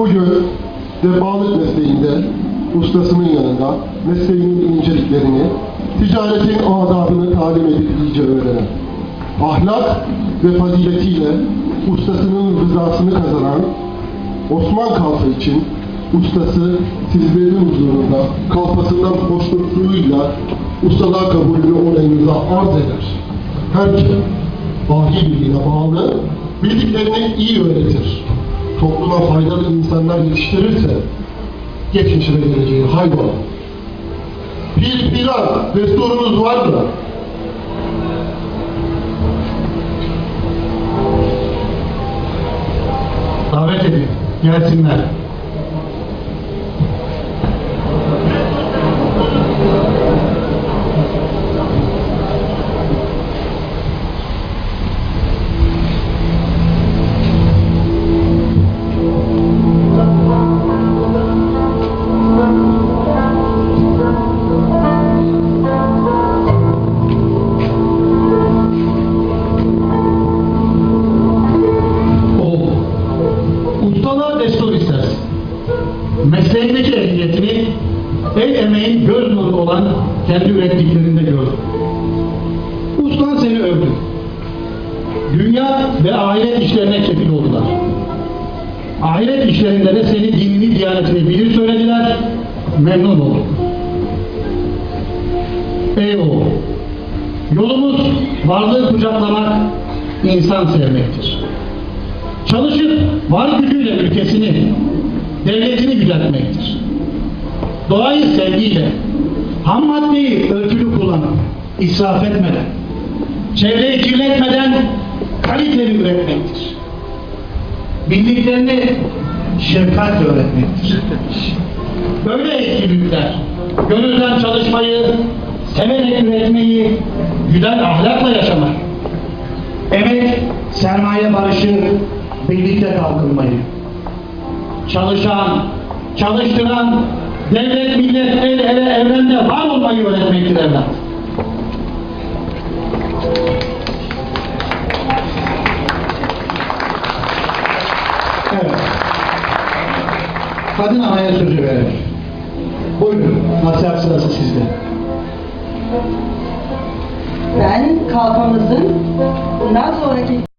Bugün defalık mesleğinde ustasının yanında mesleğinin inceliklerini, ticaretin adabını talim edip iyice öğrenen, ahlak ve faziletiyle ustasının rızasını kazanan Osman Kalfa için ustası sizlerin huzurunda kalfasından hoşnutluğuyla ustalığa kabulünü onayınıza arz eder. Her kim vahiy bilgine bağlı, bildiklerini iyi öğretir. Topluma faydalı insanlar yetiştirirse, geçmişe ve geleceği hayvan. Bir plan, desturunuz var mı? Davet edin. Gelsinler. Mesleğindeki ehliyetini el emeğin göz nuru olan kendi ürettiklerinde gör. Ustan seni övdü. Dünya ve ahiret işlerine kefil oldular. Ahiret işlerinde de seni dinini, diyanetini bilir söylediler, memnun olduk. Ey oğul, yolumuz varlığı kucaklamak, insan sevmektir. Çalışıp var gücüyle ülkesini, devletini yüceltmektir. Doğayı sevgiyle, ham maddeyi ölçülü kullanıp, israf etmeden, çevreyi kirletmeden kaliteli üretmektir. Bildiklerini şefkatle öğretmektir. Böyle etkinlikler, gönülden çalışmayı, severek üretmeyi, güzel ahlakla yaşamak, Emek, sermaye barışı, birlikte kalkınmayı. Çalışan, çalıştıran, devlet, millet, el ele, evrende var olmayı öğretmektir evlat. Evet. Kadın anaya sözü verir. Buyurun, nasihat sırası sizde. Ben kalfamızın bundan sonraki